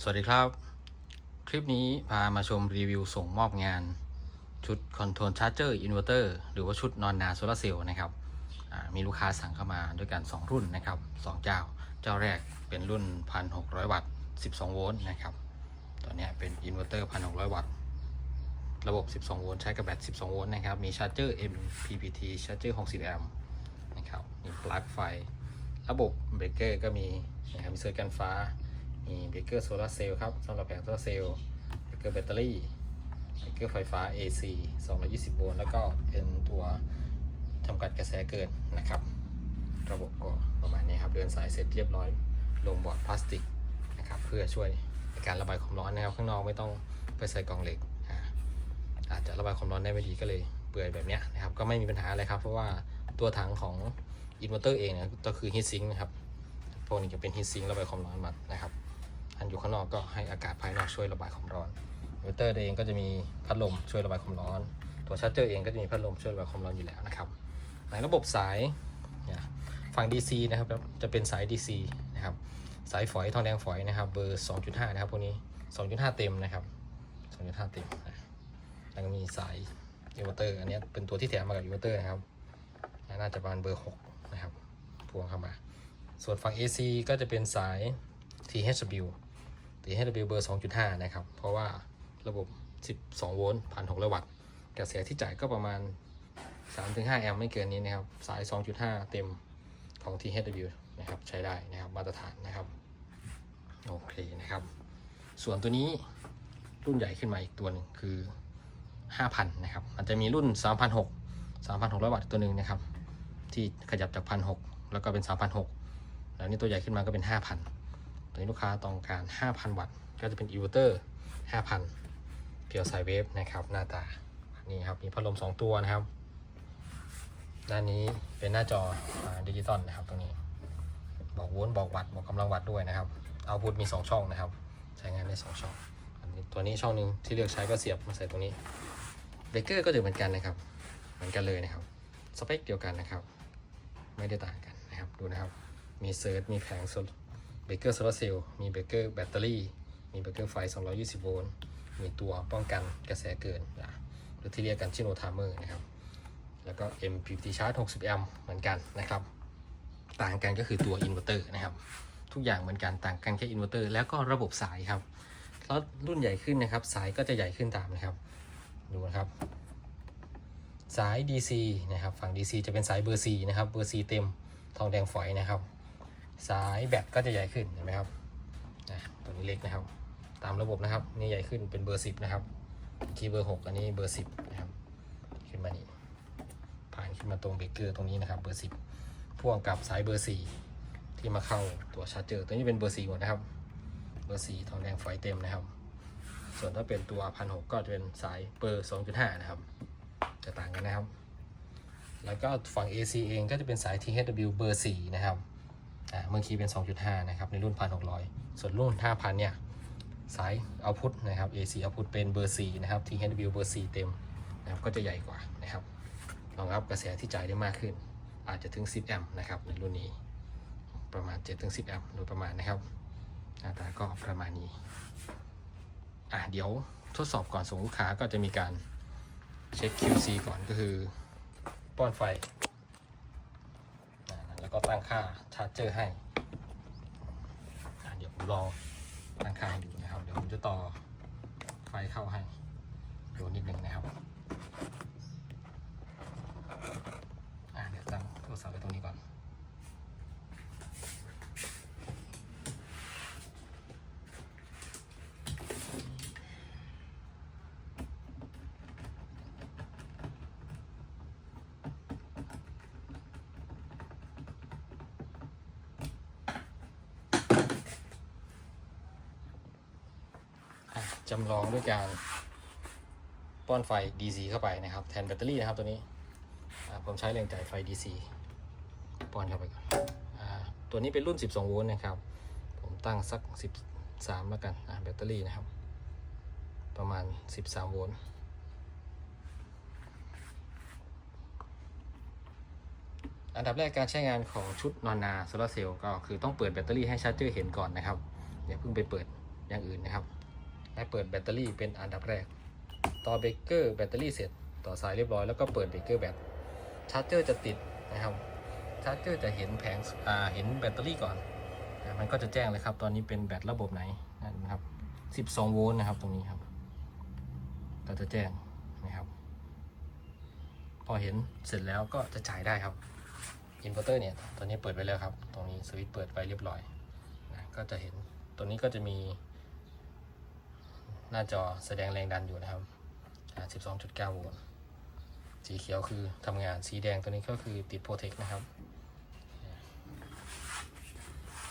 สวัสดีครับ คลิปนี้พามาชมรีวิวส่งมอบงาน ชุดคอนโทรลชาร์เจอร์อินเวอร์เตอร์หรือว่าชุดนอนนาโซลาเซลล์นะครับมีลูกค้าสั่งเข้ามาด้วยกัน 2 รุ่นนะครับ 2 เจ้า เจ้าแรกเป็นรุ่น 1,600 วัตต์ 12 โวลต์นะครับ ตัวนี้เป็นอินเวอร์เตอร์ 1,600 วัตต์ ระบบ 12 โวลต์ใช้กับแบต 12 โวลต์นะครับ มีชาร์เจอร์ MPPT ชาร์เจอร์ 60 แอมป์นะครับ มีปลั๊กไฟ ระบบเบรกเกอร์ก็มีนะครับมีเซอร์กันฟ้า มีเบรกเกอร์โซลาร์เซลล์ครับสำหรับแผงโซลาร์เซลล์เบรกเกอร์แบตเตอรี่เบรกเกอร์ไฟฟ้า AC 220 โวลต์แล้วก็เป็นตัวจำกัดกระแสเกินนะครับ ระบบก็ประมาณนี้ครับเดินสายเสร็จเรียบร้อย ลงบอร์ดพลาสติกนะครับเพื่อช่วยในการระบายความร้อนนะครับ ข้างนอกไม่ต้องไปใส่กล่องเหล็ก อาจจะระบายความร้อนได้ไม่ดีก็เลยเปื่อยแบบนี้นะครับก็ไม่มีปัญหาอะไรครับ เพราะว่าตัวถังของอินเวอร์เตอร์เองเนี่ยก็คือฮีทซิงค์นะครับพวกนี้จะเป็นฮีทซิงค์ระบายความร้อนมันนะครับ อันอยู่ข้างนอกก็ให้อากาศภายนอกช่วยระบายความร้อนอิเวเตอร์เองก็จะมีพัดลมช่วยระบายความร้อน ตัวชาร์จเจอร์เองก็จะมีพัดลมช่วยระบายความร้อนอยู่แล้วนะครับ ในระบบสายเนี่ยฝั่ง DC นะครับจะเป็นสาย DC นะครับสายฝอยทองแดงฝอยนะครับเบอร์ 2.5 นะครับพวกนี้ 2.5 เต็มนะครับ2.5 เต็มนะแล้วก็มีสายอินเวอร์เตอร์อันนี้เป็นตัวที่แถมมากับอินเวอร์เตอร์นะครับน่าจะประมาณเบอร์ 6 นะครับพวงเข้ามา ส่วนฝั่ง AC ก็จะเป็นสาย THW ตีให้ W เบอร์ 2.5 นะครับ เพราะว่าระบบ 12 โวลต์1,600วัตต์กระแสที่จ่ายก็ประมาณ 3-5 แอมป์ไม่เกินนี้นะครับ สาย 2.5 เต็มของ THW นะครับ ใช้ได้นะครับ มาตรฐานนะครับ โอเคนะครับ ส่วนตัวนี้รุ่นใหญ่ขึ้นมาอีกตัวหนึ่งคือ 5,000 นะครับ มันจะมีรุ่น 3,600 3,600 วัตต์ตัวหนึ่งนะครับ ที่ขยับจาก 1,600 แล้วก็เป็น 3,600 แล้วนี่ตัวใหญ่ขึ้นมาก็เป็น 5,000 ตัวนี้ลูกค้าต้องการ 5,000 วัตต์ ก็จะเป็นอินเวอร์เตอร์ 5,000 เพียวสายเวฟนะครับหน้าตา นี่ครับมีพัดลม 2 ตัวนะครับ ด้านนี้เป็นหน้าจอดิจิตอลนะครับ ตรงนี้ บอกโวลต์บอกวัตต์บอกกำลังวัตต์ด้วยนะครับ เอาพุทมี 2 ช่องนะครับ ใช้งานได้ 2 ช่องอันนี้ตัวนี้ช่องหนึ่งที่เลือกใช้ก็เสียบมาใส่ตรงนี้เบเกอร์ก็จะเหมือนกันนะครับ เหมือนกันเลยนะครับสเปคเดียวกันนะครับ ไม่ได้ต่างกันนะครับดูนะครับ มีเซิร์ชมีแผงโซล เบรกเกอร์โซลาร์เซลล์มีเบรกเกอร์แบตเตอรี่ มีเบรกเกอร์ไฟ 220 โวลต์ มีตัวป้องกันกระแสเกินนะหรือที่เรียกกันชิโนทามเมอร์นะครับ แล้วก็ MPPT charge 60 แอมป์เหมือนกันนะครับ ต่างกันก็คือตัวอินเวอร์เตอร์นะครับ ทุกอย่างเหมือนกันต่างกันแค่อินเวอร์เตอร์แล้วก็ระบบสายครับแล้วรุ่นใหญ่ขึ้นนะครับ สายก็จะใหญ่ขึ้นตามนะครับ ดูนะครับ สาย DC นะครับ ฝั่ง DC จะเป็นสายเบอร์ C นะครับ เบอร์ C เต็ม ทองแดงฝอยนะครับ สายแบตก็จะใหญ่ขึ้นเห็นไหมครับนะตัวนี้เล็กนะครับ ตามระบบนะครับนี่ใหญ่ขึ้นเป็นเบอร์ 10 นะครับที่เบอร์ 6 อันนี้เบอร์ 10 นะครับ ขึ้นมานี่ผ่านขึ้นมาตรงเบรกเกอร์ตรงนี้นะครับเบอร์ 10 พ่วงกับสายเบอร์ 4 ที่มาเข้าตัวชาร์จเจอร์ตัวนี้เป็นเบอร์ 4 หมดนะครับ เบอร์ 4 ทองแดงฝอยเต็มนะครับ ส่วนถ้าเป็นตัวพันหก็จะเป็นสายเบอร์ 2.5 นะครับ จะต่างกันนะครับ แล้วก็ฝั่ง AC เองก็จะเป็นสาย THW เบอร์ 4 นะครับ เมื่อกี้เป็น 2.5 นะครับ ในรุ่น 1,600 ส่วนรุ่น 5,000 เนี่ย สายเอาพุทนะครับ AC เอาพุทเป็นเบอร์ 4 นะครับ THW เบอร์ 4 เต็มนะครับ ก็จะใหญ่กว่านะครับรองรับกระแสที่จ่ายได้มากขึ้น อาจจะถึง 10 แอมป์นะครับ ในรุ่นนี้ ประมาณ 7-10 แอมป์โดยประมาณนะครับ หน้าตาก็ประมาณนี้ อะ เดี๋ยวทดสอบก่อนส่งลูกค้าก็จะมีการเช็ค QC ก่อนก็คือป้อนไฟ ก็ตั้งค่าชาร์จเจอร์ให้เดี๋ยวผมลองตั้งค่าให้ดูนะครับ เดี๋ยวผมจะต่อไฟเข้าให้ดูนิดหนึ่งนะครับอ่าเดี๋ยวตั้งโทรศัพท์ไว้ตรงนี้ก่อน อะ จำลองด้วยการป้อนไฟ DC เข้าไปนะครับแทนแบตเตอรี่นะครับตัวนี้ผมใช้แรงจ่ายไฟ DC ป้อนเข้าไปก่อนอตัวนี้เป็นรุ่น 12 โวลต์นะครับ ผมตั้งสัก 13 แล้วกันแบตเตอรี่นะครับ ประมาณ 13 โวลต์อันดับแรกการใช้งานของชุดนอนนาโซลาเซลล์ก็คือต้องเปิดแบตเตอรี่ให้ชาร์จเจอร์เห็นก่อนนะครับอย่าเพิ่งไปเปิดอย่างอื่นนะครับ และเปิดแบตเตอรี่เป็นอันดับแรก ต่อเบรกเกอร์แบตเตอรี่เสร็จต่อสายเรียบร้อยแล้วก็เปิดเบรกเกอร์แบตชาร์จเจอร์จะติดนะครับชาร์จเจอร์จะเห็นแผงอ่าเห็นแบตเตอรี่ก่อนนะมันก็จะแจ้งเลยครับ ตอนนี้เป็นแบตระบบไหนนะครับ 12 โวลต์นะครับตรงนี้ครับก็จะแจ้งนะครับ พอเห็นเสร็จแล้วก็จะจ่ายได้ครับอินเวอร์เตอร์เนี่ยตอนนี้เปิดไว้แล้วครับ ตรงนี้สวิตช์เปิดไว้เรียบร้อยนะก็จะเห็นตัวนี้ก็จะมี หน้าจอแสดงแรงดันอยู่นะครับอ่า12.9 โวลต์ สีเขียวคือทำงาน สีแดงตัวนี้ก็คือติดโปรเทคนะครับ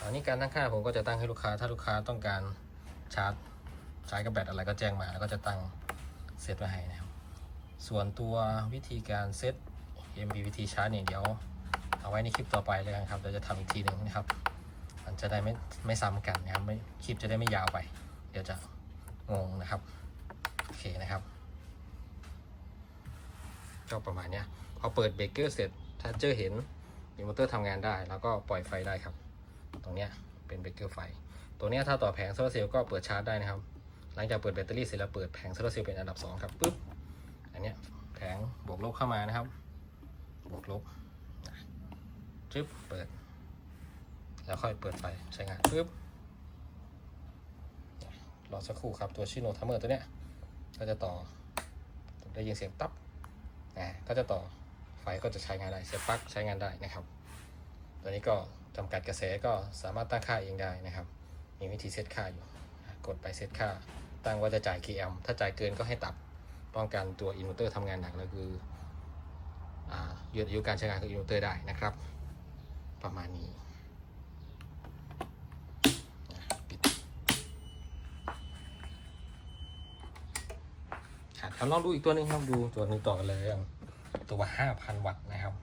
อันนี้การตั้งค่าผมก็จะตั้งให้ลูกค้า ถ้าลูกค้าต้องการชาร์จใช้กับแบตอะไรก็แจ้งมา แล้วก็จะตั้งเซตไว้ให้นะครับ ส่วนตัววิธีการเซต MPPT ชาร์จเนี่ยเดี๋ยวเอาไว้ในคลิปต่อไปเลยครับเดี๋ยวจะทำอีกทีหนึ่งนะครับ มันจะได้ไม่ไม่ซ้ำกันนะครับ ไม่คลิปจะได้ไม่ยาวไป เดี๋ยวจะ งงนะครับโอเคนะครับก็ประมาณนี้พอเปิดเบรกเกอร์เสร็จถ้าเจอเห็นอินเวอร์เตอร์ทำงานได้ แล้วก็ปล่อยไฟได้ครับ ตรงนี้เป็นเบรกเกอร์ไฟ ตัวนี้ถ้าต่อแผงโซลาร์เซลล์ก็เปิดชาร์จได้นะครับ หลังจากเปิดแบตเตอรี่เสร็จแล้วเปิดแผงโซลาร์เซลล์เป็นอันดับสองครับปุ๊บอันนี้แผงบวกลบเข้ามานะครับ บวกลบจึ๊บเปิด แล้วค่อยเปิดไฟใช้งานปุ๊บ รอสักครู่ครับตัวชิโนทัมเมอร์ตัวเนี้ยก็จะต่อได้ยินเสียงตับอ่าก็จะต่อไฟก็จะใช้งานได้เสียบปลั๊กใช้งานได้นะครับ ตัวนี้ก็จำกัดกระแสก็สามารถตั้งค่าเองได้นะครับ มีวิธีเซตค่าอยู่ กดไปเซตค่า ตั้งว่าจะจ่ายกี่แอมถ้าจ่ายเกินก็ให้ตัดป้องกันตัวอินเวอร์เตอร์ทำงานหนักแล้วคือยืดอายุการใช้งานของอินเวอร์เตอร์ได้นะครับ ประมาณนี้อะปิด อะเดี๋ยวลองดูอีกตัวหนึงครับดูตัวนี้ต่อกันเลยอย่างตัว5,000วัตต์นะครับ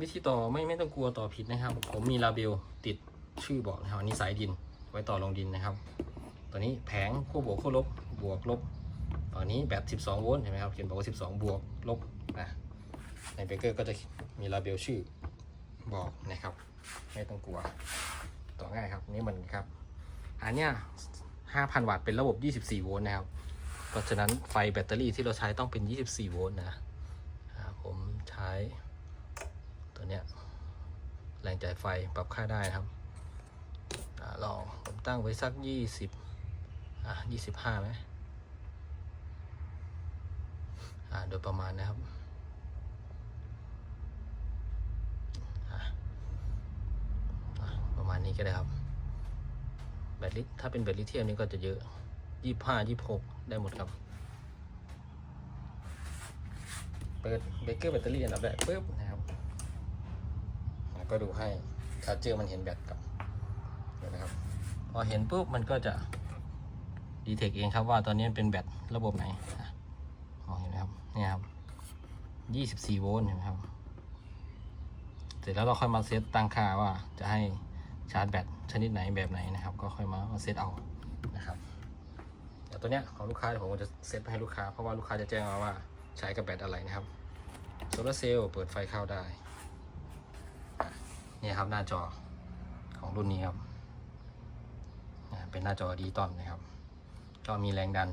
วิธีต่อไม่ไม่ต้องกลัวต่อผิดนะครับ ผมมีลาเบลติดชื่อบอกนะครับอันนี้สายดินไว้ต่อลงดินนะครับ ตัวนี้แผงขั้วบวกขั้วลบบวกลบฝั่งนี้แบบ 12 โวลต์เห็นไหมครับเขียนบอกว่า 12 บวกลบนะในเบเกอร์ก็จะมีลาเบลชื่อบอกนะครับ ไม่ต้องกลัวต่อง่ายครับนี่มันครับ อันเนี้ย5,000 วัตต์เป็นระบบ 24 โวลต์นะครับ เพราะฉะนั้นไฟแบตเตอรี่ที่เราใช้ต้องเป็น 24 โวลต์นะอ่าผมใช้ ตัวเนี้ยแรงจ่ายไฟปรับค่าได้นะครับอลองผมตั้งไว้สักยี่สิบอะยี่สิบห้าไหมอ่าโดยประมาณนะครับประมาณนี้ก็ได้ครับ แบตลิถ้าเป็นแบตลิเทียมนี่ก็จะเยอะยี่ห้ายี่หกได้หมดครับ เปิดเบเกอร์แบตเตอรี่อันดับแรกปุ๊บ ก็ดูให้ชาร์จเจอร์มันเห็นแบตกับเดี๋ยวนะครับ พอเห็นปุ๊บมันก็จะดีเทคเองครับว่าตอนนี้มันเป็นแบตระบบไหนมองเห็นไหมครับเนี่ยครับ24โวลต์เห็นไหมครับ เสร็จแล้วเราค่อยมาเซตตั้งค่าว่าจะให้ชาร์จแบตชนิดไหนแบบไหนนะครับ ก็ค่อยมาเซตเอานะครับเดี๋ยวตัวเนี้ยของลูกค้าผมจะเซตไปให้ลูกค้าเพราะว่าลูกค้าจะแจ้งมาว่าใช้กับแบตอะไรนะครับโซลาร์เซลล์เปิดไฟเข้าได้ เนี่ยครับหน้าจอของรุ่นนี้ครับ เป็นหน้าจอดิจิตอลนะครับ ก็มีแรงดัน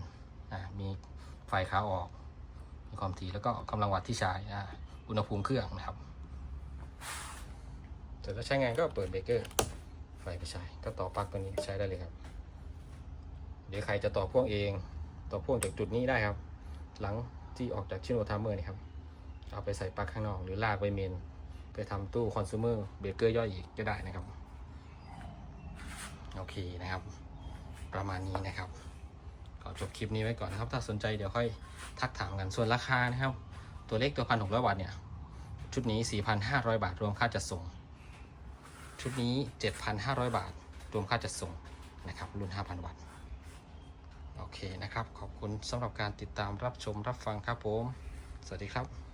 อะมีไฟขาออก มีความถี่แล้วก็กำลังวัตต์ที่ใช้อะอุณหภูมิเครื่องนะครับเสร็จแล้วใช้งานก็เปิดเบรกเกอร์ไฟไปใช้ ก็ต่อปลั๊กตัวนี้ใช้ได้เลยครับ เดี๋ยวใครจะต่อพ่วงเอง ต่อพ่วงจากจุดนี้ได้ครับ หลังที่ออกจากชิโนทามเมอร์นี่ครับ เอาไปใส่ปลั๊กข้างนอกหรือลากไปเมน ไปทำตู้คอน sumer เบรกเกอร์ย่อยอีกก็ได้นะครับ โอเคนะครับ ประมาณนี้นะครับขอจบคลิปนี้ไว้ก่อนนะครับ ถ้าสนใจเดี๋ยวค่อยทักถามกันส่วนราคานะครับ ตัวเลขตัวพันหกร้อยวัตต์เนี่ย ชุดนี้ 4,500 บาท รวมค่าจัดส่ง ชุดนี้ 7,500 บาท รวมค่าจัดส่งนะครับรุ่น 5,000 วัตต์โอเคนะครับ ขอบคุณสำหรับการติดตามรับชมรับฟังครับผม สวัสดีครับ